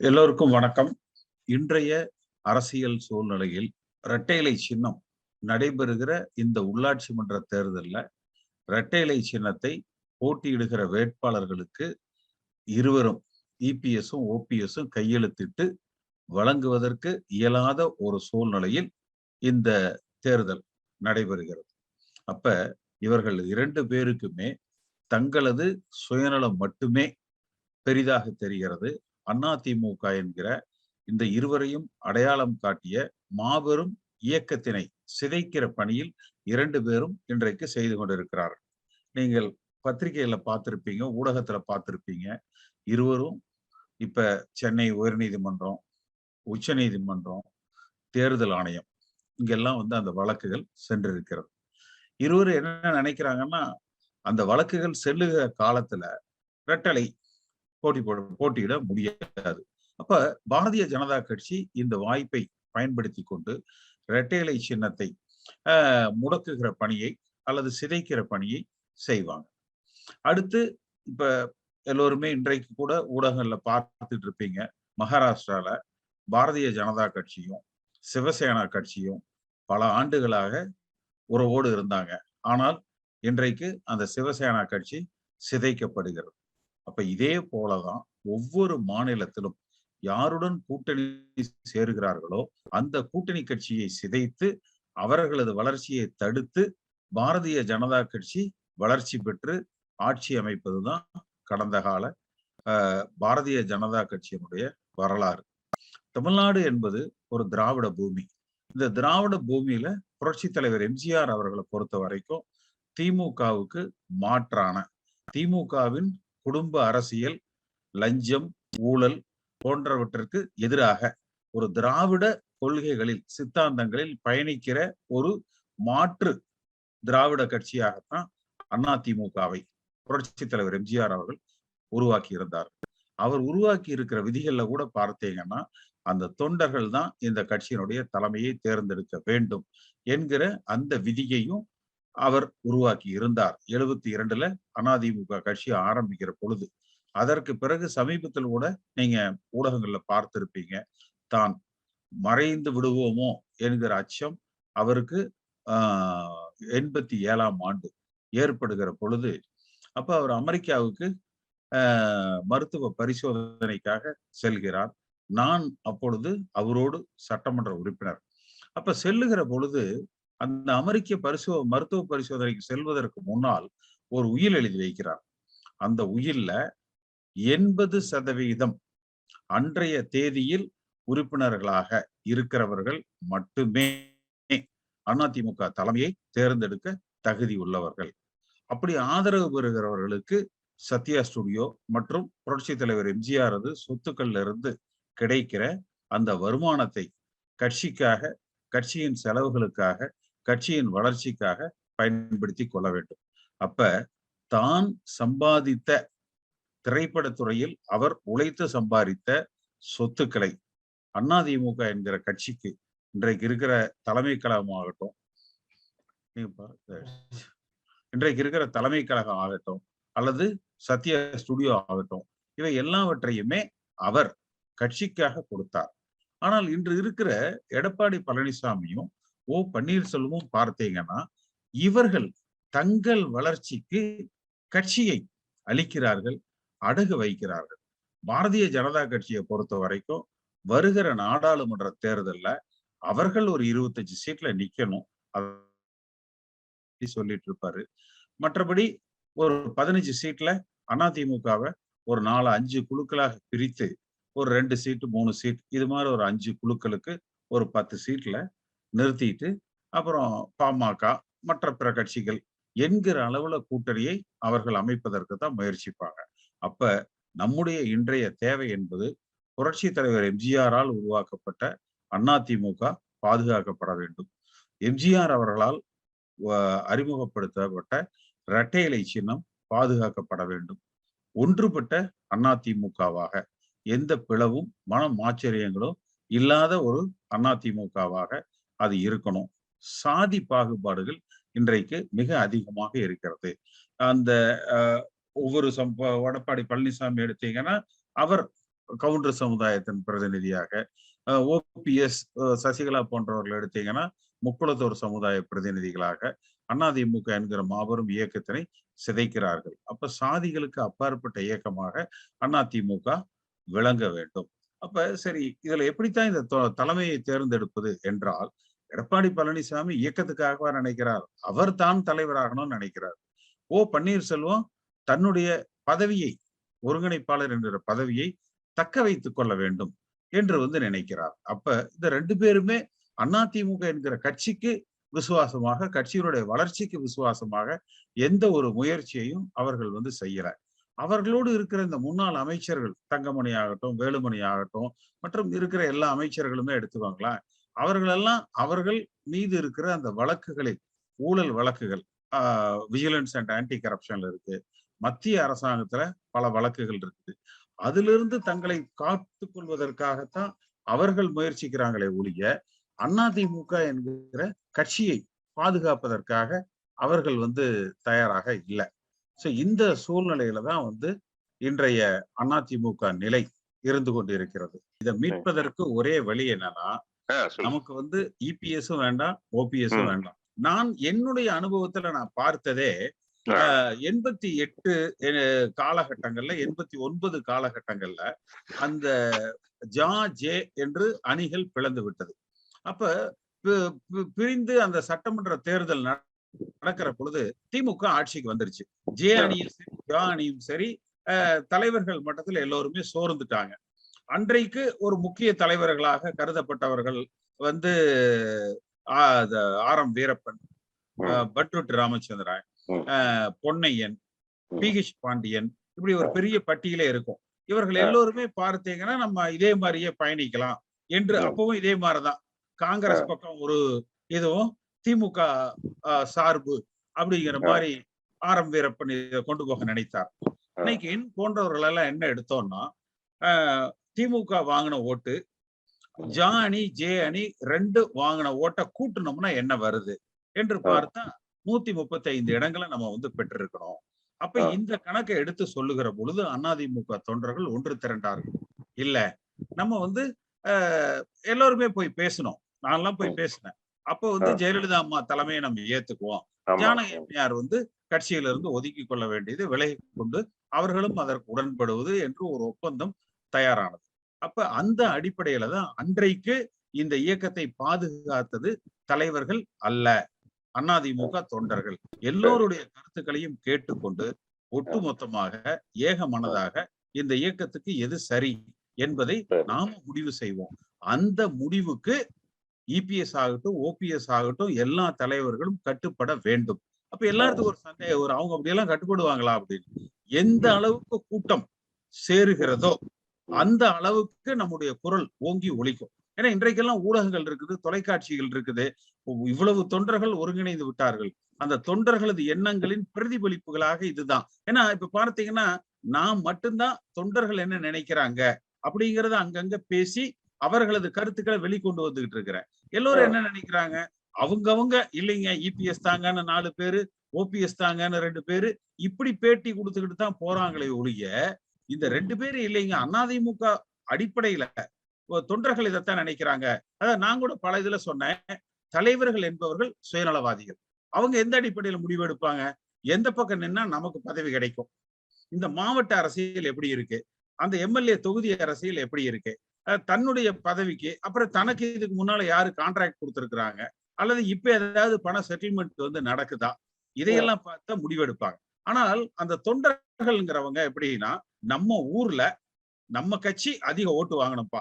எல்லோருக்கும் வணக்கம். இன்றைய அரசியல் சூழ்நிலையில் இரட்டையிலை சின்னம் நடைபெறுகிற இந்த உள்ளாட்சி மன்ற தேர்தலில் இரட்டை இலை சின்னத்தை போட்டியிடுகிற வேட்பாளர்களுக்கு இருவரும் இபிஎஸும் ஓபிஎஸும் கையெழுத்திட்டு வழங்குவதற்கு இயலாத ஒரு சூழ்நிலையில் இந்த தேர்தல் நடைபெறுகிறது. அப்ப இவர்கள் இரண்டு பேருக்குமே தங்களது சுயநலம் மட்டுமே பெரிதாக தெரிகிறது. அதிமுக என்கிற இந்த இருவரையும் அடையாளம் காட்டிய மாபெரும் இயக்கத்தினை சிதைக்கிற பணியில் இரண்டு பேரும் இன்றைக்கு செய்து கொண்டிருக்கிறார்கள். நீங்கள் பத்திரிகையில பார்த்திருப்பீங்க ஊடகத்துல பார்த்திருப்பீங்க. இருவரும் இப்ப சென்னை உயர்நீதிமன்றம் உச்ச நீதிமன்றம் தேர்தல் ஆணையம் இங்கெல்லாம் வந்து அந்த வழக்குகள் சென்றிருக்கிறது. இருவரும் என்ன நினைக்கிறாங்கன்னா அந்த வழக்குகள் செல்லுகிற காலத்துல ரெட்டலை போட்டி போட போட்டியிட முடியாது. அப்ப பாரதிய ஜனதா கட்சி இந்த வாய்ப்பை பயன்படுத்தி கொண்டு இரட்டைலை சின்னத்தை முடக்குகிற பணியை அல்லது சிதைக்கிற பணியை செய்வாங்க. அடுத்து இப்ப எல்லோருமே இன்றைக்கு கூட ஊடகங்கள்ல பார்த்துட்டு இருப்பீங்க. மகாராஷ்டிரால பாரதிய ஜனதா கட்சியும் சிவசேனா கட்சியும் பல ஆண்டுகளாக உறவோடு இருந்தாங்க. ஆனால் இன்றைக்கு அந்த சிவசேனா கட்சி சிதைக்கப்படுகிறது. அப்ப இதே போலதான் ஒவ்வொரு மாநிலத்திலும் யாருடன் கூட்டணி சேருகிறார்களோ அந்த கூட்டணி கட்சியை சிதைத்து அவர்களது வளர்ச்சியை தடுத்து பாரதிய ஜனதா கட்சி வளர்ச்சி பெற்று ஆட்சி அமைப்பதுதான் கடந்த கால பாரதிய ஜனதா கட்சியினுடைய வரலாறு. தமிழ்நாடு என்பது ஒரு திராவிட பூமி. இந்த திராவிட பூமியில புரட்சி தலைவர் எம்ஜிஆர் அவர்களை பொறுத்த வரைக்கும் திமுகவுக்கு மாற்றான திமுகவின் குடும்ப அரசியல் லஞ்சம் ஊழல் போன்றவற்றிற்கு எதிராக ஒரு திராவிட கொள்கைகளில் சித்தாந்தங்களில் பயணிக்கிற ஒரு மாற்று திராவிட கட்சியாகத்தான் அதிமுகவை புரட்சி தலைவர் எம்ஜிஆர் அவர்கள் உருவாக்கி இருந்தார். அவர் உருவாக்கி இருக்கிற விதிகள்ல கூட பார்த்தீங்கன்னா அந்த தொண்டர்கள் தான் இந்த கட்சியினுடைய தலைமையை தேர்ந்தெடுக்க வேண்டும் என்கிற அந்த விதியையும் அவர் உருவாக்கி இருந்தார். எழுபத்தி இரண்டுல அதிமுக கட்சி ஆரம்பிக்கிற பொழுது. அதற்கு பிறகு சமீபத்தில் கூட நீங்க ஊடகங்கள்ல பார்த்திருப்பீங்க. தான் மறைந்து விடுவோமோ என்கிற அச்சம் அவருக்கு ஆஹ் எண்பத்தி ஏழாம் ஆண்டு ஏற்படுகிற பொழுது. அப்ப அவர் அமெரிக்காவுக்கு மருத்துவ பரிசோதனைக்காக செல்கிறார். நான் அப்பொழுது அவரோடு சட்டமன்ற உறுப்பினர். அப்ப செல்லுகிற பொழுது அந்த அமெரிக்க பரிசோ மருத்துவ பரிசோதனைக்கு செல்வதற்கு முன்னால் ஒரு உயில் எழுதி வைக்கிறார். அந்த உயில்ல எண்பது சதவீதம் அன்றைய தேதியில் உறுப்பினர்களாக இருக்கிறவர்கள் மட்டுமே அதிமுக தலைமையை தேர்ந்தெடுக்க தகுதி உள்ளவர்கள். அப்படி ஆதரவு பெறுகிறவர்களுக்கு சத்யா ஸ்டுடியோ மற்றும் புரட்சி தலைவர் எம்ஜிஆரது சொத்துக்கள்ல இருந்து கிடைக்கிற அந்த வருமானத்தை கட்சிக்காக கட்சியின் செலவுகளுக்காக கட்சியின் வளர்ச்சிக்காக பயன்படுத்தி கொள்ள வேண்டும். அப்ப தான் சம்பாதித்த திரைப்படத்துறையில் அவர் உழைத்து சம்பாதித்த சொத்துக்களை அதிமுக என்கிற கட்சிக்கு இன்றைக்கு இருக்கிற தலைமை கழகம் ஆகட்டும் இன்றைக்கு இருக்கிற தலைமை கழகம் ஆகட்டும் அல்லது சத்ய ஸ்டுடியோ ஆகட்டும் இவை எல்லாவற்றையுமே அவர் கட்சிக்காக கொடுத்தார். ஆனால் இன்று இருக்கிற எடப்பாடி பழனிசாமியும் ஓ பன்னீர்செல்வமும் பார்த்தீங்கன்னா இவர்கள் தங்கள் வளர்ச்சிக்கு கட்சியை அளிக்கிறார்கள் அடகு வைக்கிறார்கள். பாரதிய ஜனதா கட்சியை பொறுத்த வரைக்கும் வருகிற நாடாளுமன்ற தேர்தல்ல அவர்கள் ஒரு இருபத்தஞ்சு சீட்ல நிக்கணும். சொல்லிட்டு இருப்பாரு. மற்றபடி ஒரு பதினஞ்சு சீட்ல அதிமுகவை ஒரு நாலு அஞ்சு குழுக்களாக பிரித்து ஒரு ரெண்டு சீட்டு மூணு சீட் இது மாதிரி ஒரு அஞ்சு குழுக்களுக்கு ஒரு பத்து சீட்ல நிறுத்திட்டு அப்புறம் பாமக மற்ற பிற கட்சிகள் என்கிற அளவுல கூட்டணியை அவர்கள் அமைப்பதற்கு தான் முயற்சிப்பாங்க. அப்ப நம்முடைய இன்றைய தேவை என்பது புரட்சி தலைவர் எம்ஜிஆரால் உருவாக்கப்பட்ட அதிமுக பாதுகாக்கப்பட வேண்டும். எம்ஜிஆர் அவர்களால் அறிமுகப்படுத்தப்பட்ட இரட்டை இலை சின்னம் பாதுகாக்கப்பட வேண்டும். ஒன்றுபட்ட அதிமுகவாக எந்த பிளவும் மன ஆச்சரியங்களும் இல்லாத ஒரு அதிமுகவாக அது இருக்கணும். சாதி பாகுபாடுகள் இன்றைக்கு மிக அதிகமாக இருக்கிறது. அந்த ஒவ்வொரு சம்ப எடப்பாடி பழனிசாமி எடுத்தீங்கன்னா அவர் கவுண்டர் சமுதாயத்தின் பிரதிநிதியாக ஓபிஎஸ் சசிகலா போன்றவர்கள் எடுத்தீங்கன்னா முக்குளத்தோர் சமுதாய பிரதிநிதிகளாக அதிமுக என்கிற மாபெரும் இயக்கத்தினை சிதைக்கிறார்கள். அப்ப சாதிகளுக்கு அப்பாற்பட்ட இயக்கமாக அதிமுக விளங்க வேண்டும். அப்ப சரி இதுல எப்படித்தான் இந்த தலைமையை தேர்ந்தெடுப்பது என்றால் எடப்பாடி பழனிசாமி இயக்கத்துக்காகவா நினைக்கிறார்? அவர் தான் தலைவராகணும்னு நினைக்கிறார். ஓ பன்னீர்செல்வம் தன்னுடைய பதவியை ஒருங்கிணைப்பாளர் என்கிற பதவியை தக்க வைத்துக் கொள்ள வேண்டும் என்று வந்து நினைக்கிறார். அப்ப இந்த ரெண்டு பேருமே அதிமுக என்கிற கட்சிக்கு விசுவாசமாக கட்சியினுடைய வளர்ச்சிக்கு விசுவாசமாக எந்த ஒரு முயற்சியையும் அவர்கள் வந்து செய்யல. அவர்களோடு இருக்கிற இந்த முன்னாள் அமைச்சர்கள் தங்கமணி ஆகட்டும் வேலுமணி ஆகட்டும் மற்றும் இருக்கிற எல்லா அமைச்சர்களுமே எடுத்துக்கோங்களேன். அவர்களெல்லாம் அவர்கள் மீது இருக்கிற அந்த வழக்குகளை ஊழல் வழக்குகள் விஜிலன்ஸ் அண்ட் ஆன்டி கரப்ஷன்ல இருக்கு. மத்திய அரசாங்கத்துல பல வழக்குகள் இருக்குது. அதிலிருந்து தங்களை காத்து கொள்வதற்காகத்தான் அவர்கள் முயற்சிக்கிறாங்களே ஒழிய அதிமுக என்கிற கட்சியை பாதுகாப்பதற்காக அவர்கள் வந்து தயாராக இல்லை. ஸோ இந்த சூழ்நிலையில தான் வந்து இன்றைய அதிமுக நிலை இருந்து கொண்டிருக்கிறது. இதை மீட்பதற்கு ஒரே வழி என்னன்னா நமக்கு வந்து இபிஎஸும் வேண்டாம் ஓபிஎஸும். வேண்டாம். நான் என்னுடைய அனுபவத்துல நான் பார்த்ததே எண்பத்தி எட்டு காலகட்டங்கள்ல எண்பத்தி ஒன்பது காலகட்டங்கள்ல அந்த ஜா ஜே என்று அணிகள் பிளந்து விட்டது. அப்ப பிரிந்து அந்த சட்டமன்ற தேர்தல் நட- நடக்கிற பொழுது திமுக ஆட்சிக்கு வந்துருச்சு. ஜே அணியும் சரி ஜா அணியும் சரி தலைவர்கள் மட்டத்தில் எல்லோருமே சோர்ந்துட்டாங்க. அன்றைக்கு ஒரு முக்கிய தலைவர்களாக கருதப்பட்டவர்கள் வந்து ஆர் எம் வீரப்பன். பட்ருட் ராமச்சந்திரன் பொன்னையன். பிகிஷ் பாண்டியன் இப்படி ஒரு பெரிய பட்டியலே இருக்கும் இவர்கள். எல்லோருமே பார்த்தீங்கன்னா நம்ம இதே மாதிரியே பயணிக்கலாம் என்று. அப்பவும் இதே மாதிரிதான் காங்கிரஸ் பக்கம் ஒரு இதுவும் திமுக சார்பு அப்படிங்கிற. மாதிரி ஆர் எம் வீரப்பன் இதை கொண்டு போக நினைத்தார் இன்னைக்கு என் போன்றவர்கள் எல்லாம் என்ன எடுத்தோம்னா திமுக வாங்கின ஓட்டு ஜா அணி ஜே அணி ரெண்டு வாங்கின ஓட்டை கூட்டணும்னா என்ன வருது என்று. பார்த்தா நூத்தி முப்பத்தி ஐந்து இடங்களை நம்ம வந்து பெற்றிருக்கிறோம் அப்ப. இந்த கணக்கை எடுத்து சொல்லுகிற பொழுது அதிமுக தொண்டர்கள் ஒன்று திரண்டார்கள் இல்ல நம்ம வந்து எல்லோருமே போய் பேசணும் நான்லாம் போய். பேசினேன் அப்போ வந்து. ஜெயலலிதா அம்மா தலைமையை நம்ம ஏத்துக்குவோம். ஜானகி அம்மையார் வந்து கட்சியில இருந்து ஒதுக்கி கொள்ள வேண்டியது விலகி கொண்டு அவர்களும் அதற்கு உடன்படுவது என்று ஒரு ஒப்பந்தம் தயாரானது அப்ப அந்த அடிப்படையில தான் அன்றைக்கு இந்த இயக்கத்தை பாதுகாத்தது தலைவர்கள் அல்ல அதிமுக தொண்டர்கள். எல்லோருடைய கருத்துக்களையும் கேட்டுக்கொண்டு ஒட்டுமொத்தமாக ஏக மனதாக இந்த இயக்கத்துக்கு எது சரி என்பதை. நாம முடிவு செய்வோம். அந்த முடிவுக்கு இபிஎஸ் ஆகட்டும் ஓபிஎஸ் ஆகட்டும் எல்லா தலைவர்களும் கட்டுப்பட வேண்டும். அப்ப எல்லாத்துக்கும் ஒரு சந்தேகம் ஒரு அவங்க அப்படியெல்லாம் கட்டுப்படுவாங்களா அப்படின்னு? எந்த அளவுக்கு கூட்டம் சேருகிறதோ அந்த அளவுக்கு நம்முடைய குரல் ஓங்கி ஒலிக்கும். ஏன்னா இன்றைக்கெல்லாம் ஊடகங்கள் இருக்குது தொலைக்காட்சிகள் இருக்குது. இவ்வளவு தொண்டர்கள் ஒருங்கிணைந்து விட்டார்கள். அந்த தொண்டர்களது எண்ணங்களின் பிரதிபலிப்புகளாக இதுதான். ஏன்னா இப்ப பார்த்தீங்கன்னா நான் மட்டும்தான் தொண்டர்கள் என்ன நினைக்கிறாங்க அப்படிங்கறத அங்கங்க பேசி அவர்களது கருத்துக்களை வெளிக்கொண்டு வந்துகிட்டு இருக்கிறேன். எல்லோரும் என்ன நினைக்கிறாங்க? அவங்கவங்க இல்லைங்க இபிஎஸ் தாங்கன்னு நாலு பேரு ஓபிஎஸ் தாங்கன்னு ரெண்டு பேரு இப்படி பேட்டி கொடுத்துக்கிட்டு தான் போறாங்களே ஒழிய இந்த ரெண்டு பேரும் இல்லைங்க. அதிமுக அடிப்படையில தொண்டர்கள் இதைத்தான் நினைக்கிறாங்க. அதான் நான் கூட பல இதுல சொன்னேன். தலைவர்கள் என்பவர்கள் சுயநலவாதிகள். அவங்க எந்த அடிப்படையில முடிவெடுப்பாங்க எந்த பக்கம் நின்னா நமக்கு பதவி கிடைக்கும். இந்த மாவட்ட அரசியல் எப்படி இருக்கு? அந்த எம்எல்ஏ தொகுதி அரசியல் எப்படி இருக்கு? தன்னுடைய பதவிக்கு அப்புறம் தனக்கு இதுக்கு முன்னால யாரு கான்ட்ராக்ட் கொடுத்துருக்குறாங்க? அல்லது இப்ப ஏதாவது பண செட்டில்மெண்ட் வந்து நடக்குதா? இதையெல்லாம் பார்த்தா முடிவெடுப்பாங்க. ஆனால் அந்த தொண்டர்கள்ங்கிறவங்க எப்படின்னா நம்ம ஊர்ல நம்ம கட்சி அதிக ஓட்டு வாங்கணும்ப்பா.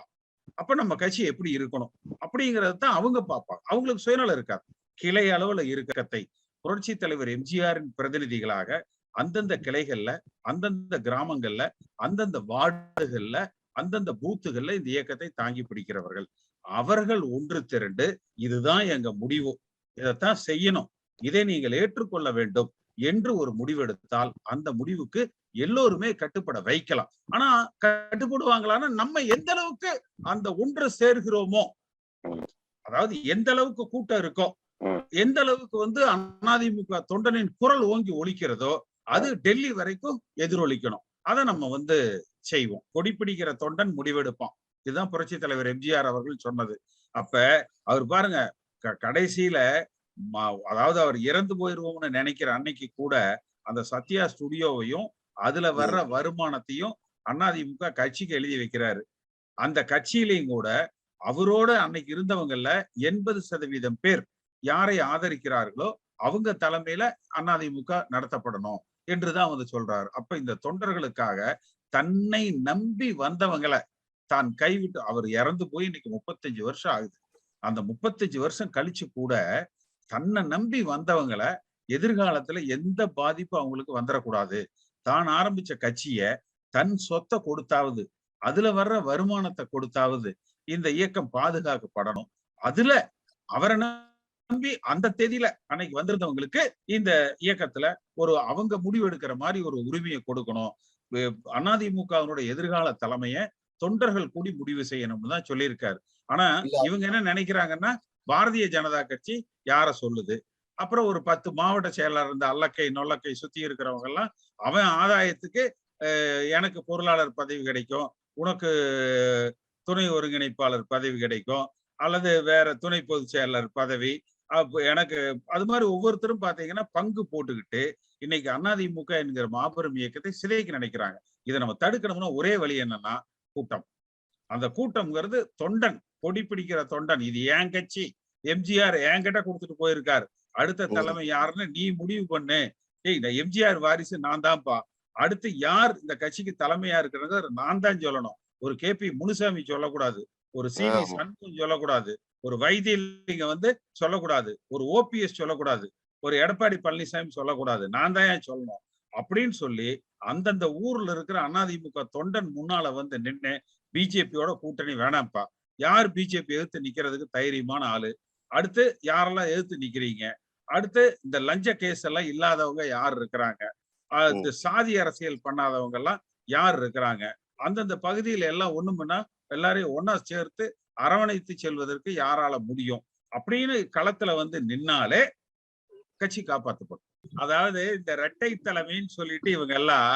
அப்ப நம்ம கட்சி எப்படி இருக்கணும்? அப்படிங்கறது தான் அவங்க பார்ப்பாங்க. அவங்களுக்கு சுயநலம் இருக்காது. கிளை அளவுல இருக்கத்தை புரட்சி தலைவர் எம்ஜிஆரின் பிரதிநிதிகளாக அந்தந்த கிளைகள்ல அந்தந்த கிராமங்கள்ல அந்தந்த வார்டுகள்ல அந்தந்த பூத்துகள்ல இந்த இயக்கத்தை தாங்கி பிடிக்கிறவர்கள். அவர்கள் ஒன்று திரண்டு இதுதான் எங்க முடிவு. இதைத்தான் செய்யணும். இதை நீங்கள் ஏற்றுக்கொள்ள வேண்டும் என்று ஒரு முடிவெடுத்தால் அந்த முடிவுக்கு எல்லோருமே கட்டுப்பட வைக்கலாம். ஆனா கட்டுப்படுவாங்களான்னா நம்ம எந்த அளவுக்கு அந்த ஒன்று சேர்கிறோமோ அதாவது எந்த அளவுக்கு கூட்டம் இருக்கோ எந்த அளவுக்கு வந்து அதிமுக தொண்டனின் குரல் ஓங்கி ஒழிக்கிறதோ அது டெல்லி வரைக்கும் எதிரொலிக்கணும். அதை நம்ம வந்து செய்வோம். கொடி பிடிக்கிற தொண்டன் முடிவெடுப்பான். இதுதான் புரட்சி தலைவர் எம்ஜிஆர் அவர்கள் சொன்னது. அப்ப அவர் பாருங்க க- கடைசியில அதாவது அவர் இறந்து போயிருவோம்னு நினைக்கிற அன்னைக்கு கூட அந்த சத்யா ஸ்டுடியோவையும் அதுல வர்ற வருமானத்தையும் அதிமுக கட்சிக்கு எழுதி வைக்கிறாரு. அந்த கட்சியிலையும் கூட அவரோட அன்னைக்கு இருந்தவங்கல்ல எண்பது சதவீதம் பேர் யாரை ஆதரிக்கிறார்களோ அவங்க தலைமையில அதிமுக நடத்தப்படணும் என்றுதான் வந்து சொல்றாரு. அப்ப இந்த தொண்டர்களுக்காக தன்னை நம்பி வந்தவங்களை தான் கைவிட்டு அவர் இறந்து போய் இன்னைக்கு முப்பத்தஞ்சு வருஷம் ஆகுது. அந்த முப்பத்தஞ்சு வருஷம் கழிச்சு கூட தன்னை நம்பி வந்தவங்களை எதிர்காலத்துல எந்த பாதிப்பும் அவங்களுக்கு வந்துடக்கூடாது தான் ஆரம்பிச்ச கட்சிய தன் சொத்தை கொடுத்தாவது அதுல வர்ற வருமானத்தை கொடுத்தாவது இந்த இயக்கம் பாதுகாக்கப்படணும். அதுல அவரை நம்பி அந்த தேதியில அன்னைக்கு வந்திருந்தவங்களுக்கு இந்த இயக்கத்துல ஒரு அவங்க முடிவெடுக்கிற மாதிரி ஒரு உரிமையை கொடுக்கணும். அதிமுகவினுடைய எதிர்கால தலைமைய தொண்டர்கள் கூடி முடிவு செய்யணும்னு தான் சொல்லியிருக்காரு. ஆனா. இவங்க என்ன நினைக்கிறாங்கன்னா பாரதிய ஜனதா கட்சி யார சொல்லுது? அப்புறம் ஒரு பத்து மாவட்ட செயலாளர் இருந்த அல்லக்கை நொல்லக்கை சுத்தி இருக்கிறவங்க எல்லாம் அவன் ஆதாயத்துக்கு எனக்கு பொருளாளர் பதவி கிடைக்கும். உனக்கு துணை ஒருங்கிணைப்பாளர் பதவி கிடைக்கும். அல்லது வேற துணை பொதுச் செயலாளர் பதவி. எனக்கு அது மாதிரி ஒவ்வொருத்தரும் பாத்தீங்கன்னா பங்கு போட்டுக்கிட்டு இன்னைக்கு அதிமுக என்கிற மாபெரும் இயக்கத்தை சிதைக்கு நினைக்கிறாங்க. இதை நம்ம தடுக்கணும்னா ஒரே வழி என்னன்னா கூட்டம். அந்த கூட்டம்ங்கிறது தொண்டன் கொடி பிடிக்கிற தொண்டன். இது ஏன் கட்சி. எம்ஜிஆர் என்கிட்ட கொடுத்துட்டு போயிருக்காரு. அடுத்த. தலைமை யாருன்னு நீ முடிவு பண்ணு. ஏய் இந்த எம்ஜிஆர் வாரிசு நான் தான்ப்பா. அடுத்து யார் இந்த கட்சிக்கு தலைமையா இருக்கிறது நான் தான் சொல்லணும். ஒரு கே. பி. முனுசாமி சொல்லக்கூடாது. ஒரு சி. வி. சண்முகம் சொல்லக்கூடாது. ஒரு வைத்தியலிங்க வந்து சொல்லக்கூடாது. ஒரு ஓபிஎஸ் சொல்லக்கூடாது. ஒரு எடப்பாடி பழனிசாமி சொல்லக்கூடாது. நான் தான் ஏன் சொல்லணும்? அப்படின்னு சொல்லி அந்தந்த ஊர்ல இருக்கிற அதிமுக தொண்டன் முன்னால வந்து நின்னு பிஜேபியோட கூட்டணி வேணாம்ப்பா. யார் பிஜேபி எதிர்த்து நிக்கிறதுக்கு தைரியமான ஆளு? அடுத்து யாரெல்லாம் எதிர்த்து நிக்கிறீங்க? அடுத்து இந்த லஞ்ச கேஸ் எல்லாம் இல்லாதவங்க யார் இருக்கிறாங்க? அது சாதி அரசியல் பண்ணாதவங்க எல்லாம் யார் இருக்கிறாங்க? அந்தந்த பகுதியில எல்லாம் ஒண்ணுமுன்னா எல்லாரையும் ஒண்ணா சேர்த்து அரவணைத்து செல்வதற்கு யாரால முடியும்? அப்படின்னு களத்துல வந்து நின்னாலே கட்சி காப்பாற்றப்படும் அதாவது இந்த இரட்டை தலைமைன்னு சொல்லிட்டு இவங்க எல்லாம்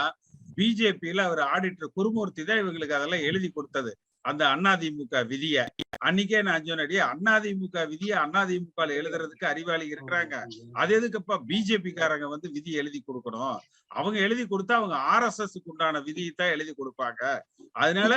பிஜேபியில அவர் ஆடிட்டர் குருமூர்த்தி தான் இவங்களுக்கு அதெல்லாம் எழுதி கொடுத்தது. அந்த அதிமுக விதிய அன்னைக்கே நான் சொன்னடி அதிமுக விதிய அதிமுக எழுதுறதுக்கு அறிவாளி இருக்கிறாங்க. அது எதுக்குப்பா பிஜேபி காரங்க வந்து விதி எழுதி கொடுக்கணும்? அவங்க எழுதி கொடுத்தா அவங்க ஆர் எஸ் எஸ் உண்டான விதியை தான் எழுதி கொடுப்பாங்க. அதனால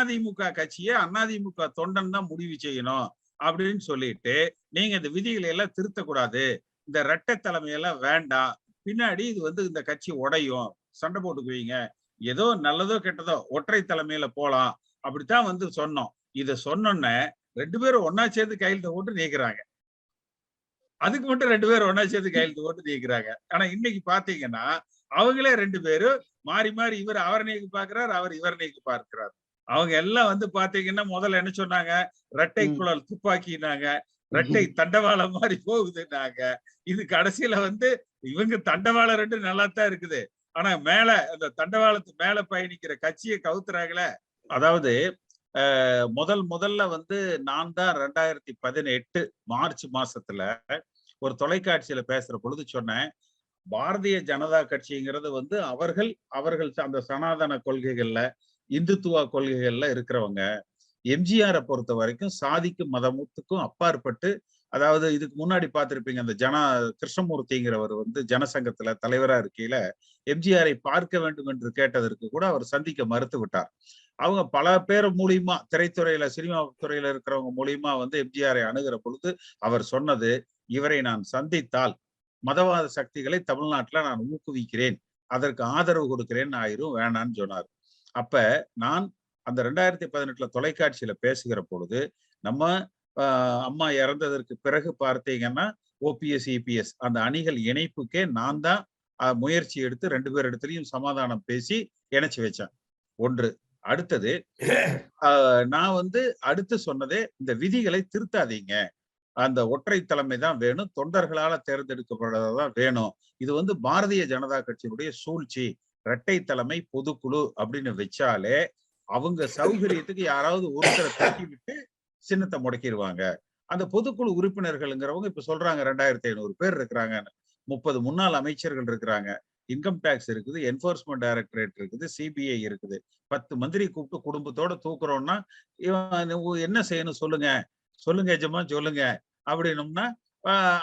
அதிமுக கட்சியை அதிமுக தொண்டன் தான் முடிவு செய்யணும் அப்படின்னு சொல்லிட்டு நீங்க இந்த விதிகளை எல்லாம் திருத்தக்கூடாது. இந்த ரெட்டை தலைமையெல்லாம் வேண்டாம். பின்னாடி இது வந்து இந்த கட்சி உடையும். சண்டை போட்டுக்குவீங்க. ஏதோ நல்லதோ கெட்டதோ ஒற்றை தலைமையில போலாம். அப்படித்தான் வந்து சொன்னோம். இத சொன்னோன்ன ரெண்டு பேரும் ஒன்னா சேர்ந்து கையெழுத்து போட்டு நீக்குறாங்க அதுக்கு மட்டும் ரெண்டு பேரும் ஒன்னா சேர்ந்து கையெழுத்து போட்டு நீக்குறாங்க ஆனா இன்னைக்கு பாத்தீங்கன்னா அவங்களே ரெண்டு பேரும் மாறி மாறி இவர் அவர் நீக்கி பாக்குறாரு அவர் இவர் நீக்கி பார்க்கிறார். அவங்க எல்லாம் வந்து பாத்தீங்கன்னா முதல்ல என்ன சொன்னாங்க? ரெட்டை. குழல் துப்பாக்கினாங்க. ரெட்டை தண்டவாளம் மாதிரி போகுதுன்னாங்க. இது கடைசியில வந்து இவங்க தண்டவாளம் ரெண்டு நல்லா தான் இருக்குது. ஆனா மேல அந்த தண்டவாளத்து மேல பயணிக்கிற கட்சியை கவுத்துறாங்களே அதாவது முதல் முதல்ல வந்து நான் தான் ரெண்டாயிரத்தி பதினெட்டு மார்ச் மாசத்துல ஒரு தொலைக்காட்சியில பேசுற பொழுது சொன்னேன் பாரதிய ஜனதா கட்சிங்கிறது வந்து அவர்கள் அவர்கள் அந்த சனாதன கொள்கைகள்ல இந்துத்துவ கொள்கைகள்ல இருக்கிறவங்க. எம்ஜிஆரை பொறுத்த வரைக்கும் சாதிக்கும் மதமுத்துக்கும் அப்பாற்பட்டு அதாவது இதுக்கு முன்னாடி பார்த்திருப்பீங்க அந்த ஜன கிருஷ்ணமூர்த்திங்கிறவர் வந்து ஜனசங்கத்துல தலைவரா இருக்கையில எம்ஜிஆரை பார்க்க வேண்டும் என்று கேட்டதற்கு கூட அவர் சந்திக்க மறுத்து விட்டார். அவங்க பல பேர் மூலியமா திரைத்துறையில சினிமா துறையில இருக்கிறவங்க மூலியமா வந்து எம்ஜிஆரை அணுகிற பொழுது அவர் சொன்னது இவரை நான் சந்தித்தால் மதவாத சக்திகளை தமிழ்நாட்டுல நான் ஊக்குவிக்கிறேன். அதற்கு ஆதரவு கொடுக்கிறேன் ஆயிரும் வேணான்னு சொன்னார். அப்ப நான் அந்த ரெண்டாயிரத்தி பதினெட்டுல தொலைக்காட்சியில பேசுகிற பொழுது நம்ம அம்மா இறந்ததற்கு பிறகு பார்த்தீங்கன்னா ஓபிஎஸ் இபிஎஸ் அந்த அணிகள் இணைப்புக்கே நான் தான் முயற்சி எடுத்து ரெண்டு பேர் இடத்துலையும் சமாதானம் பேசி இணைச்சு வச்சேன். ஒன்று அடுத்தது நான் வந்து அடுத்து சொன்னதே இந்த விதிகளை திருத்தாதீங்க. அந்த ஒற்றை தலைமை தான் வேணும். தொண்டர்களால தேர்ந்தெடுக்கப்படுறதான் வேணும். இது வந்து பாரதிய ஜனதா கட்சியினுடைய சூழ்ச்சி. இரட்டை தலைமை பொதுக்குழு அப்படின்னு வச்சாலே அவங்க சௌகரியத்துக்கு யாராவது ஒருத்தரை தட்டி விட்டு சின்னத்தை முடக்கிடுவாங்க அந்த பொதுக்குழு உறுப்பினர்கள்ங்கிறவங்க இப்ப சொல்றாங்க ரெண்டாயிரத்தி ஐநூறு பேர் இருக்கிறாங்க முப்பது முன்னாள் அமைச்சர்கள் இருக்கிறாங்க. இன்கம் டேக்ஸ் இருக்குது என்ஃபோர்ஸ்மெண்ட் டைரக்டரேட் இருக்குது சிபிஐ இருக்குது. பத்து மந்திரி கூப்பிட்டு குடும்பத்தோட தூக்குறோம்னா இவன் என்ன செய்யணும் சொல்லுங்க? சொல்லுங்க எஜமா சொல்லுங்க. அப்படின்னோம்னா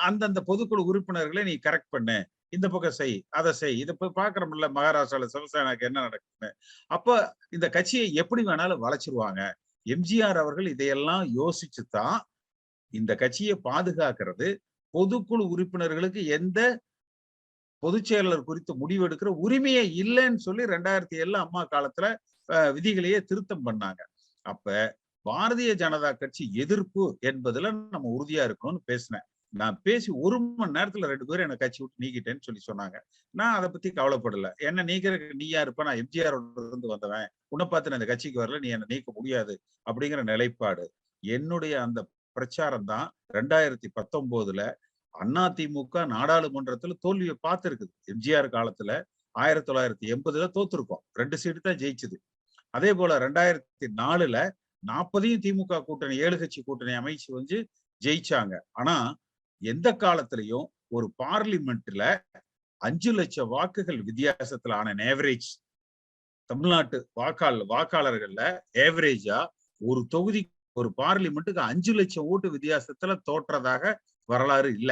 அந்தந்த பொதுக்குழு உறுப்பினர்களை நீ கரெக்ட் பண்ணு. இந்த பக்கம் செய் அதை செய். இதை போய் பார்க்குறோம்ல மகாராஷ்டிராவில் சிவசேனாக்கு என்ன நடக்குதுன்னு. அப்போ இந்த கட்சியை எப்படி வேணாலும் வளைச்சிருவாங்க? எம்ஜிஆர் அவர்கள் இதையெல்லாம் யோசிச்சு தான் இந்த கட்சியை பாதுகாக்கிறது. பொதுக்குழு உறுப்பினர்களுக்கு எந்த பொதுச்செயலாளர் குறித்து முடிவெடுக்கிற உரிமையே இல்லைன்னு சொல்லி ரெண்டாயிரத்தி ஏழுல அம்மா காலத்துல அஹ், விதிகளையே திருத்தம் பண்ணாங்க. அப்ப பாரதிய ஜனதா கட்சி எதிர்ப்பு என்பதுல நம்ம உறுதியா இருக்கணும்னு பேசினேன். நான் பேசி ஒரு மணி நேரத்துல ரெண்டு பேரும் என்னை கட்சி விட்டு நீக்கிட்டேன்னு சொல்லி சொன்னாங்க. நான் அதை பத்தி கவலைப்படல. என்ன நீக்கிற நீயா இருப்ப? நான் எம்ஜிஆரோட இருந்து வந்தவன். உன்னை பார்த்து நான் இந்த கட்சிக்கு வரல நீ என்ன நீக்க முடியாது அப்படிங்கிற நிலைப்பாடு. என்னுடைய அந்த பிரச்சாரம் தான் ரெண்டாயிரத்தி பத்தொன்பதுல அதிமுக நாடாளுமன்றத்துல தோல்வியை பார்த்திருக்குது. எம்ஜிஆர் காலத்துல ஆயிரத்தி தொள்ளாயிரத்தி எண்பதுல தோத்துருக்கோம். ரெண்டு சீட்டு தான் ஜெயிச்சது. அதே போல ரெண்டாயிரத்தி நாலுல நாற்பதையும் திமுக கூட்டணி ஏழு கட்சி கூட்டணி அமைச்சு வந்து ஜெயிச்சாங்க. ஆனா எந்த காலத்திலையும் ஒரு பார்லிமெண்ட்ல அஞ்சு லட்சம் வாக்குகள் வித்தியாசத்துல ஆன ஆவரேஜ் தமிழ்நாட்டு வாக்காளர் வாக்காளர்கள்ல ஏவரேஜா ஒரு தொகுதி ஒரு பார்லிமெண்ட்டுக்கு அஞ்சு லட்சம் ஓட்டு வித்தியாசத்துல தோற்றதாக வரலாறு இல்ல.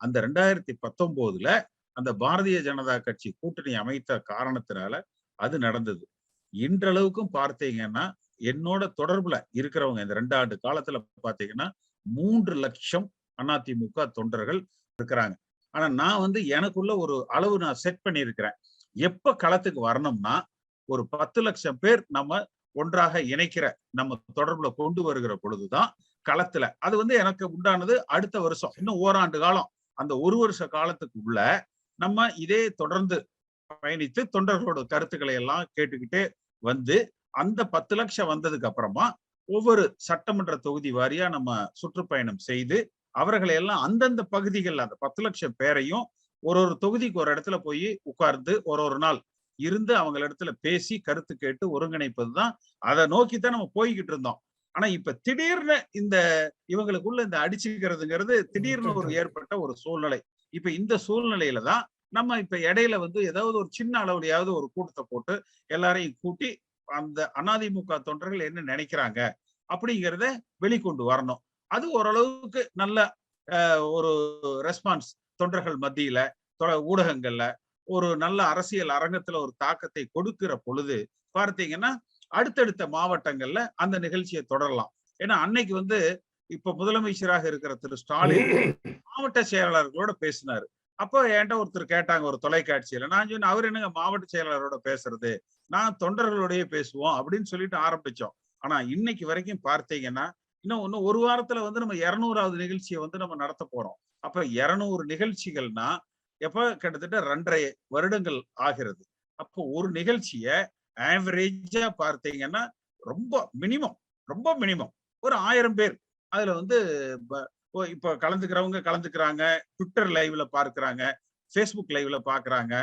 அந்த ரெண்டாயிரத்தி பத்தொன்பதுல அந்த பாரதிய ஜனதா கட்சி கூட்டணி அமைத்த காரணத்தினால அது நடந்தது. இன்றளவுக்கும் பார்த்தீங்கன்னா என்னோட தொடர்புல இருக்கிறவங்க இந்த ரெண்டு ஆண்டு காலத்துல பாத்தீங்கன்னா மூன்று லட்சம் அதிமுக தொண்டர்கள் இருக்கிறாங்க. ஆனா நான் வந்து எனக்குள்ள ஒரு அளவு நான் செட் பண்ணியிருக்கிறேன். எப்ப களத்துக்கு வரணும்னா ஒரு பத்து லட்சம் பேர் நம்ம ஒன்றாக இணைக்கிற நம்ம தொடர்புல கொண்டு வருகிற பொழுதுதான் களத்துல. அது வந்து எனக்கு உண்டானது அடுத்த வருஷம். இன்னும் ஓராண்டு காலம். அந்த ஒரு வருஷ காலத்துக்கு உள்ள நம்ம இதே தொடர்ந்து பயணித்து தொண்டர்களோட கருத்துக்களை எல்லாம் கேட்டுக்கிட்டே வந்து அந்த பத்து லட்சம் வந்ததுக்கு அப்புறமா ஒவ்வொரு சட்டமன்ற தொகுதி வாரியா நம்ம சுற்றுப்பயணம் செய்து அவர்களை எல்லாம் அந்தந்த பகுதிகள் அந்த பத்து லட்சம் பேரையும் ஒரு ஒரு தொகுதிக்கு ஒரு இடத்துல போய் உட்கார்ந்து ஒரு ஒரு நாள் இருந்து அவங்க இடத்துல பேசி கருத்து கேட்டு ஒருங்கிணைப்பதுதான். அதை நோக்கி தான் நம்ம போய்கிட்டு இருந்தோம். ஆனா இப்ப திடீர்னு இந்த இவங்களுக்குள்ள இந்த அடிச்சுக்கிறதுங்கிறது திடீர்னு ஒரு ஏற்பட்ட ஒரு சூழ்நிலை. இப்ப இந்த சூழ்நிலையில தான் நம்ம இப்ப இடையில வந்து ஏதாவது ஒரு சின்ன அளவுலயாவது ஒரு கூட்டத்தை போட்டு எல்லாரையும் கூட்டி அந்த அதிமுக தொண்டர்கள் என்ன நினைக்கிறாங்க அப்படிங்கிறத வெளிக்கொண்டு வரணும். அது ஓரளவுக்கு நல்ல ஒரு ரெஸ்பான்ஸ் தொண்டர்கள் மத்தியில ஊடகங்கள்ல ஒரு நல்ல அரசியல் அரங்கத்துல ஒரு தாக்கத்தை கொடுக்கிற பொழுது பார்த்தீங்கன்னா அடுத்தடுத்த மாவட்டங்கள்ல அந்த நிகழ்ச்சியை தொடரலாம். ஏன்னா அன்னைக்கு வந்து இப்ப முதலமைச்சராக இருக்கிற திரு ஸ்டாலின் மாவட்ட செயலாளர்களோட பேசினாரு. அப்போ என்கிட்ட ஒருத்தர் கேட்டாங்க ஒரு தொலைக்காட்சியில. நான் சொன்னேன் அவர் என்னங்க மாவட்ட செயலாளரோட பேசுறது? நான் தொண்டர்களோடய பேசுவோம் அப்படின்னு சொல்லிட்டு ஆரம்பிச்சோம். ஆனா இன்னைக்கு வரைக்கும் பார்த்தீங்கன்னா இன்னும் இன்னும் ஒரு வாரத்துல வந்து நம்ம இருநூறாவது நிகழ்ச்சியை வந்து நம்ம நடத்த போறோம். அப்ப இருநூறு நிகழ்ச்சிகள்னா எப்ப? கிட்டத்தட்ட ரெண்டரை வருடங்கள் ஆகிறது. அப்போ ஒரு நிகழ்ச்சிய ஆவரேஜா பார்த்தீங்கன்னா ரொம்ப மினிமம் ரொம்ப மினிமம் ஒரு ஆயிரம் பேர். அதுல வந்து இப்போ இப்ப கலந்துக்கிறவங்க கலந்துக்கிறாங்க. ட்விட்டர் லைவ்ல பார்க்கறாங்க. ஃபேஸ்புக் லைவ்ல பாக்குறாங்க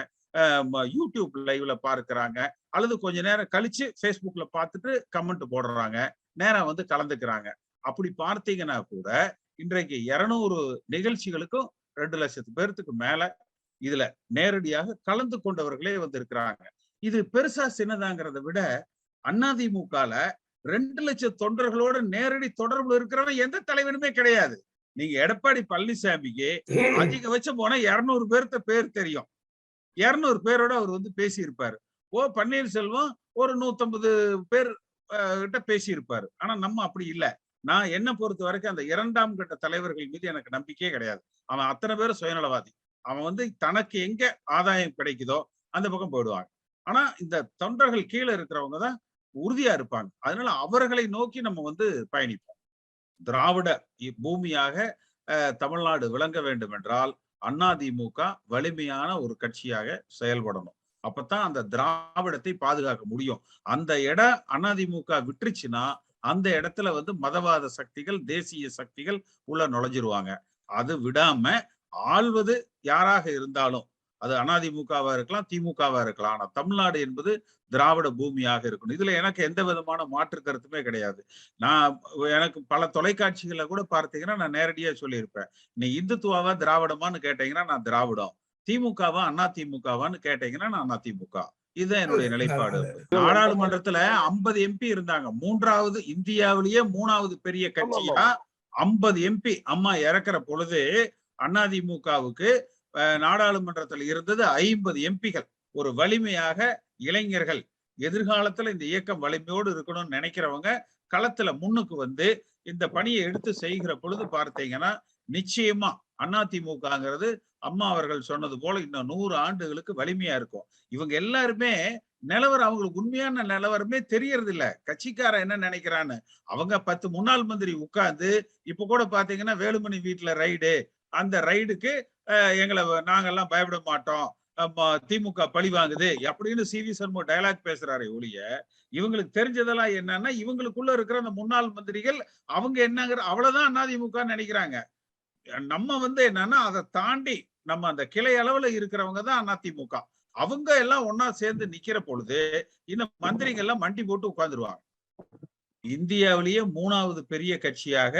யூடியூப் லைவ்ல பார்க்கறாங்க. அல்லது கொஞ்ச நேரம் கழிச்சு ஃபேஸ்புக்ல பார்த்துட்டு கமெண்ட் போடுறாங்க. நேரா வந்து கலந்துக்கிறாங்க. அப்படி பார்த்தீங்கன்னா கூட இன்றைக்கு இருநூறு நிகழ்ச்சிகளுக்கும் ரெண்டு லட்சத்து பேர்த்துக்கு மேல இதுல நேரடியாக கலந்து கொண்டவர்களே வந்து இருக்கிறாங்க. இது பெருசா சின்னதாங்கிறத விட அதிமுகல ரெண்டு லட்சம் தொண்டர்களோட நேரடி தொடர்புல இருக்கிறவன் எந்த தலைவனுமே கிடையாது. நீங்க எடப்பாடி பழனிசாமிக்கு அதிகபட்சம் போனா இருநூறு பேர்த்த பேர் தெரியும். இருநூறு பேரோட அவர் வந்து பேசியிருப்பாரு. ஓ பன்னீர்செல்வம் ஒரு நூத்தம்பது பேர் கிட்ட பேசியிருப்பாரு. ஆனா நம்ம அப்படி இல்ல. நான் என்ன பொறுத்த வரைக்கும் அந்த இரண்டாம் கட்ட தலைவர்கள் மீது எனக்கு நம்பிக்கையே கிடையாது. அவன் அத்தனை பேரும் சுயநலவாதி. அவன் வந்து தனக்கு எங்க ஆதாயம் கிடைக்குதோ அந்த பக்கம் போயிடுவாங்க. ஆனா இந்த தொண்டர்கள் கீழே இருக்கிறவங்க தான் உறுதியா இருப்பாங்க. அதனால அவர்களை நோக்கி நம்ம வந்து பயணிப்போம். திராவிட பூமியாக தமிழ்நாடு விளங்க வேண்டும் என்றால் அதிமுக வலிமையான ஒரு கட்சியாக செயல்படணும். அப்பதான் அந்த திராவிடத்தை பாதுகாக்க முடியும். அந்த இடம் அதிமுக விட்டுருச்சுன்னா அந்த இடத்துல வந்து மதவாத சக்திகள் தேசிய சக்திகள் உள்ள நுழைஞ்சிருவாங்க. அது விடாம ஆள்வது யாராக இருந்தாலும் அது அதிமுகவா இருக்கலாம் திமுகவா இருக்கலாம். ஆனா தமிழ்நாடு என்பது திராவிட பூமியாக இருக்கணும். இதுல எனக்கு எந்த விதமான மாற்று கருத்துமே கிடையாது. நான் எனக்கு பல தொலைக்காட்சிகள்ல கூட பார்த்தீங்கன்னா நான் நேரடியா சொல்லியிருப்பேன். நீ இந்துத்துவாவா திராவிடமான்னு கேட்டீங்கன்னா நான் திராவிடம். திமுகவா அண்ணா திமுகவான்னு கேட்டீங்கன்னா நான் அதிமுக இதுதான் என்னுடைய நிலைப்பாடு. நாடாளுமன்றத்துல 50 எம்பி இருந்தாங்க. மூன்றாவது இந்தியாவிலேயே மூணாவது பெரிய கட்சியா 50 எம்பி அம்மா இறக்குற பொழுது அதிமுகவுக்கு நாடாளுமன்றத்தில் இருந்தது ஐம்பது எம்பிகள். ஒரு வலிமையாக இளைஞர்கள். எதிர்காலத்துல இந்த இயக்கம் வலிமையோடு இருக்கணும்னு நினைக்கிறவங்க களத்துல முன்னுக்கு வந்து இந்த பணியை எடுத்து செய்கிற பொழுது பார்த்தீங்கன்னா நிச்சயமா அதிமுகங்கிறது அம்மா அவர்கள் சொன்னது போல இன்னும் நூறு ஆண்டுகளுக்கு வலிமையா இருக்கும். இவங்க எல்லாருமே நிலவரம் அவங்களுக்கு உண்மையான நிலவரமே தெரியறது இல்ல கட்சிக்காரன் என்ன நினைக்கிறான்னு. அவங்க பத்து முன்னாள் மந்திரி உட்கார்ந்து இப்ப கூட பாத்தீங்கன்னா வேலுமணி வீட்டுல ரைடு அந்த ரைடுக்கு எங்களை நாங்கெல்லாம் பயப்பட மாட்டோம். திமுக பழி வாங்குது அப்படின்னு சி. வி. சண்முக டயலாக் பேசுறாரு ஒழிய இவங்களுக்கு தெரிஞ்சதெல்லாம் என்னன்னா இவங்களுக்குள்ள இருக்கிற அந்த முன்னாள் மந்திரிகள் அவங்க என்னங்கிற அவ்வளவுதான் அதிமுக நினைக்கிறாங்க. நம்ம வந்து என்னன்னா அதை தாண்டி நம்ம அந்த கிளை அளவுல இருக்கிறவங்க தான் அதிமுக அவங்க எல்லாம் ஒன்னா சேர்ந்து நிக்கிற பொழுது இந்த மந்திரிகள் எல்லாம் மண்டி போட்டு உட்கார்ந்துருவாங்க. இந்தியாவிலேயே மூணாவது பெரிய கட்சியாக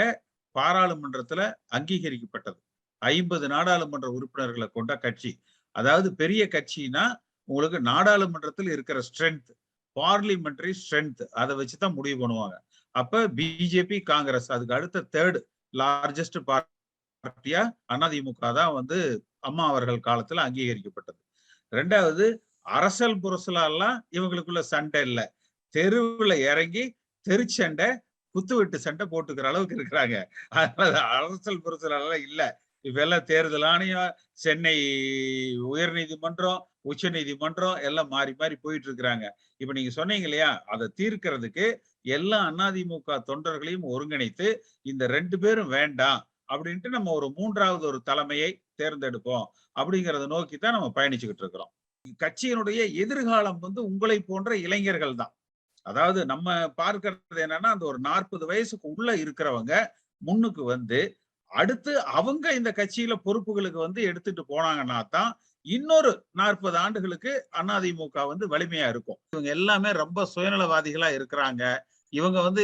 பாராளுமன்றத்துல அங்கீகரிக்கப்பட்டது. ஐம்பது நாடாளுமன்ற உறுப்பினர்களை கொண்ட கட்சி. அதாவது பெரிய கட்சினா உங்களுக்கு நாடாளுமன்றத்தில் இருக்கிற ஸ்ட்ரென்த் பார்லிமெண்டரி ஸ்ட்ரென்த் அதை வச்சுதான் முடிவு பண்ணுவாங்க. அப்ப பிஜேபி காங்கிரஸ் அதுக்கு அடுத்த தேர்ட் லார்ஜஸ்ட் பார்ட்டியா அதிமுக தான் வந்து அம்மா அவர்கள் காலத்துல அங்கீகரிக்கப்பட்டது. ரெண்டாவது அரசல் புரசலாம் இவங்களுக்குள்ள சண்டை இல்லை. தெருவுல இறங்கி தெருச்சண்டை குத்து வெட்டு சண்டை போட்டுக்கிற அளவுக்கு இருக்கிறாங்க. அதனால அரசல் புரசலாம் இல்ல. இப்பெல்லாம் தேர்தல் ஆணையம் சென்னை உயர் நீதிமன்றம் உச்ச நீதிமன்றம் எல்லாம் மாறி மாறி போயிட்டு இருக்கிறாங்க. இப்ப நீங்க சொன்னீங்க இல்லையா அதை தீர்க்கிறதுக்கு எல்லா அதிமுக தொண்டர்களையும் ஒருங்கிணைத்து இந்த ரெண்டு பேரும் வேண்டாம் அப்படின்ட்டு நம்ம ஒரு மூன்றாவது ஒரு தலைமையை தேர்ந்தெடுப்போம் அப்படிங்கறத நோக்கி தான் நம்ம பயணிச்சுக்கிட்டு இருக்கிறோம். கட்சியினுடைய எதிர்காலம் வந்து உங்களை போன்ற இளைஞர்கள் தான். அதாவது நம்ம பார்க்கறது என்னன்னா அந்த ஒரு நாற்பது வயசுக்கு உள்ள இருக்கிறவங்க முன்னுக்கு வந்து அடுத்து அவங்க இந்த கட்சியில பொறுப்புகளுக்கு வந்து எடுத்துட்டு போனாங்கன்னா தான் இன்னொரு நாற்பது ஆண்டுகளுக்கு அதிமுக வந்து வலிமையா இருக்கும். இவங்க எல்லாமே ரொம்ப சுயநலவாதிகளா இருக்கிறாங்க. இவங்க வந்து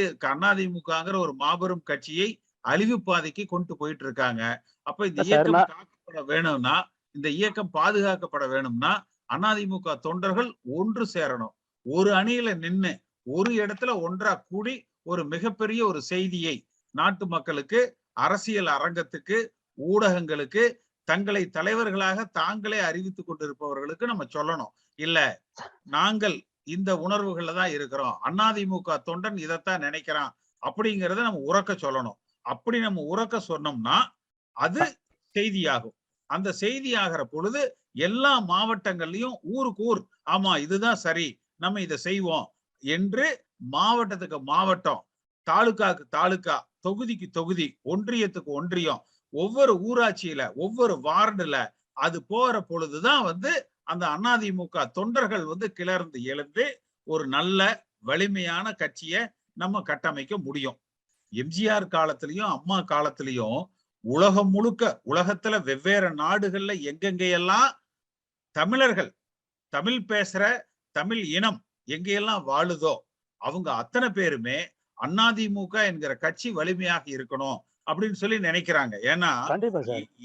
அதிமுகங்கிற ஒரு மாபெரும் கட்சியை அழிவு பாதைக்கு கொண்டு போயிட்டு இருக்காங்க அப்ப இந்த இயக்கம் காக்கப்பட வேணும்னா இந்த இயக்கம் பாதுகாக்கப்பட வேணும்னா அதிமுக தொண்டர்கள் ஒன்று சேரணும். ஒரு அணியில நின்னு ஒரு இடத்துல ஒன்றா கூடி ஒரு மிகப்பெரிய ஒரு செய்தியை நாட்டு மக்களுக்கு அரசியல் அரங்கத்துக்கு ஊடகங்களுக்கு தங்களை தலைவர்களாக தாங்களே அறிவித்துக் கொண்டிருப்பவர்களுக்கு நம்ம சொல்லணும். இல்ல நாங்கள் இந்த உணர்வுகள்ல தான் இருக்கிறோம். அதிமுக தொண்டன் இதைத்தான் நினைக்கிறான் அப்படிங்கறத நம்ம உறக்க சொல்லணும். அப்படி நம்ம உறக்க சொன்னோம்னா அது செய்தியாகும். அந்த செய்தி ஆகிற பொழுது எல்லா மாவட்டங்கள்லயும் ஊருக்கு ஊர் ஆமா இதுதான் சரி நம்ம இதை செய்வோம் என்று மாவட்டத்துக்கு மாவட்டம் தாலுக்காக்கு தாலுக்கா தொகுதிக்கு தொகுதி ஒன்றியத்துக்கு ஒன்றியம் ஒவ்வொரு ஊராட்சியில ஒவ்வொரு வார்டுல அது போற பொழுதுதான் வந்து அந்த அதிமுக தொண்டர்கள் வந்து கிளர்ந்து எழுந்து ஒரு நல்ல வலிமையான கட்சியை நம்ம கட்டமைக்க முடியும். எம்ஜிஆர் காலத்திலயும் அம்மா காலத்திலயும் உலகம் முழுக்க உலகத்துல வெவ்வேறு நாடுகள்ல எங்கெங்கெல்லாம் தமிழர்கள் தமிழ் பேசுற தமிழ் இனம் எங்கெல்லாம் வாழுதோ அவங்க அத்தனை பேருமே அதிமுக என்கிற கட்சி வலிமையாக இருக்கணும் அப்படின்னு சொல்லி நினைக்கிறாங்க. ஏன்னா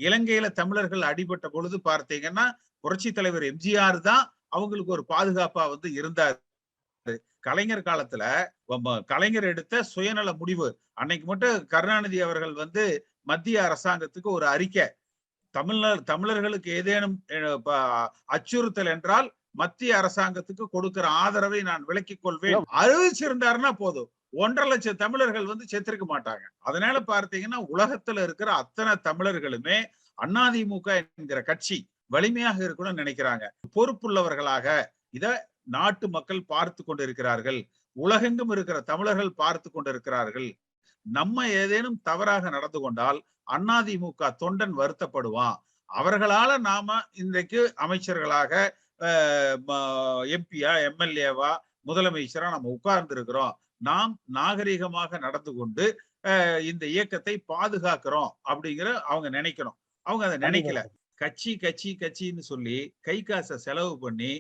இலங்கையில தமிழர்கள் அடிபட்ட பொழுது பார்த்தீங்கன்னா புரட்சி தலைவர் எம்ஜிஆர் தான் அவங்களுக்கு ஒரு பாதுகாப்பா வந்து இருந்தார். கலைஞர் காலத்துல கலைஞர் எடுத்த சுயநல முடிவு. அன்னைக்கு மட்டும் கருணாநிதி அவர்கள் வந்து மத்திய அரசாங்கத்துக்கு ஒரு அறிக்கை. தமிழ்நாடு தமிழர்களுக்கு ஏதேனும் அச்சுறுத்தல் என்றால் மத்திய அரசாங்கத்துக்கு கொடுக்கிற ஆதரவை நான் விலக்கிக் கொள்வேன். அறிவிச்சிருந்தாருன்னா போதும். ஒன்றரை லட்சம் தமிழர்கள் வந்து செத்திருக்க மாட்டாங்க. அதனால பார்த்தீங்கன்னா உலகத்துல இருக்கிற அத்தனை தமிழர்களுமே அதிமுக என்கிற கட்சி வலிமையாக இருக்கணும்னு நினைக்கிறாங்க. பொறுப்புள்ளவர்களாக இத நாட்டு மக்கள் பார்த்து கொண்டிருக்கிறார்கள். உலகெங்கும் இருக்கிற தமிழர்கள் பார்த்து கொண்டிருக்கிறார்கள். நம்ம ஏதேனும் தவறாக நடந்து கொண்டால் அதிமுக தொண்டன் வருத்தப்படுவான் அவர்களால நாம இன்றைக்கு அமைச்சர்களாக எம்பியா எம்எல்ஏவா முதலமைச்சரா நம்ம உட்கார்ந்து இருக்கிறோம் நாம் நாகரிகமாக நடந்து கொண்டு இந்த இயக்கத்தை பாதுகாக்கிறோம் அப்படிங்கிற அவங்க நினைக்கணும். அவங்க அதை நினைக்கல. கட்சி கட்சி கட்சின்னு சொல்லி கை காசை செலவு பண்ணி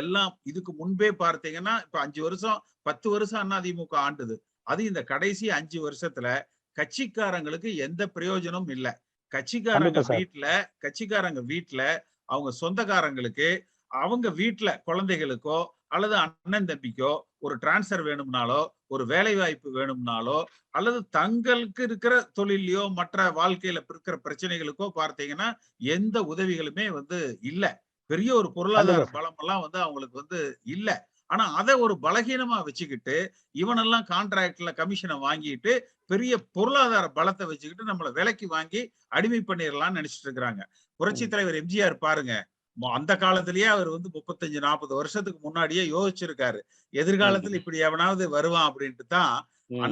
எல்லாம் இதுக்கு முன்பே பார்த்தீங்கன்னா இப்ப அஞ்சு வருஷம் பத்து வருஷம் அதிமுக ஆண்டுது. அது இந்த கடைசி அஞ்சு வருஷத்துல கட்சிக்காரங்களுக்கு எந்த பிரயோஜனமும் இல்லை. கட்சிக்காரங்க வீட்டுல கட்சிக்காரங்க வீட்டுல அவங்க சொந்தக்காரங்களுக்கு அவங்க வீட்டுல குழந்தைகளுக்கோ அல்லது அண்ணன் தம்பிக்கோ ஒரு டிரான்ஸ்ஃபர் வேணும்னாலோ ஒரு வேலை வாய்ப்பு வேணும்னாலோ அல்லது தங்களுக்கு இருக்கிற தொழிலையோ மற்ற வாழ்க்கையில இருக்கிற பிரச்சனைகளுக்கோ பார்த்தீங்கன்னா எந்த உதவிகளுமே வந்து இல்ல. பெரிய ஒரு பொருளாதார. பலம் எல்லாம் வந்து அவங்களுக்கு வந்து இல்ல. ஆனா அதை ஒரு பலகீனமா வச்சுக்கிட்டு இவனெல்லாம் கான்ட்ராக்ட்ல கமிஷனை வாங்கிட்டு பெரிய பொருளாதார பலத்தை வச்சுக்கிட்டு நம்மள விலைக்கு வாங்கி அடிமை பண்ணிடலாம்னு நினைச்சிட்டு இருக்கிறாங்க. புரட்சி தலைவர் எம்ஜிஆர் பாருங்க. அந்த காலத்திலேயே அவர் வந்து முப்பத்தஞ்சு நாற்பது வருஷத்துக்கு முன்னாடியே யோசிச்சிருக்காரு. எதிர்காலத்துல இப்படி எவனாவது வருவான் அப்படின்ட்டு தான்.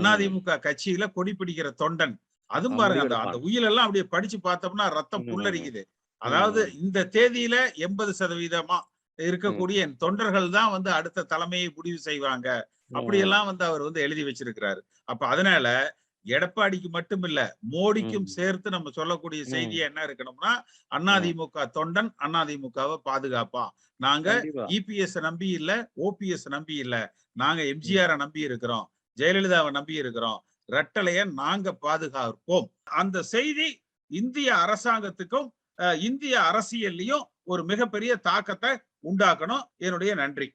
அதிமுக கட்சியில கொடி பிடிக்கிற தொண்டன். அதுவும் பாருங்க அந்த. அந்த உயிலெல்லாம் அப்படியே படிச்சு பார்த்தோம்னா ரத்தம். புல்லரிக்குது. அதாவது இந்த தேதியில எண்பது சதவீதமா இருக்கக்கூடிய என் தொண்டர்கள் தான் வந்து அடுத்த தலைமையை முடிவு செய்வாங்க. அப்படியெல்லாம் வந்து அவர் வந்து எழுதி வச்சிருக்கிறாரு. அப்ப அதனால எடப்பாடிக்கு மட்டும் இல்ல மோடிக்கும். சேர்த்து நம்ம சொல்லக்கூடிய ம். செய்தி என்ன இருக்கணும்னா அதிமுக தொண்டன் அதிமுகவை பாதுகாப்பா. நாங்க. இபிஎஸ் நம்பி இல்ல ஓபிஎஸ் நம்பி இல்ல. நாங்க எம்ஜிஆரை நம்பி இருக்கிறோம். ஜெயலலிதாவை நம்பி இருக்கிறோம். ரெட்டலைய நாங்க பாதுகாப்போம். அந்த செய்தி இந்திய அரசாங்கத்துக்கும் இந்திய அரசியல்லையும் ஒரு மிகப்பெரிய தாக்கத்தை உண்டாக்கணும். என்னுடைய நன்றி.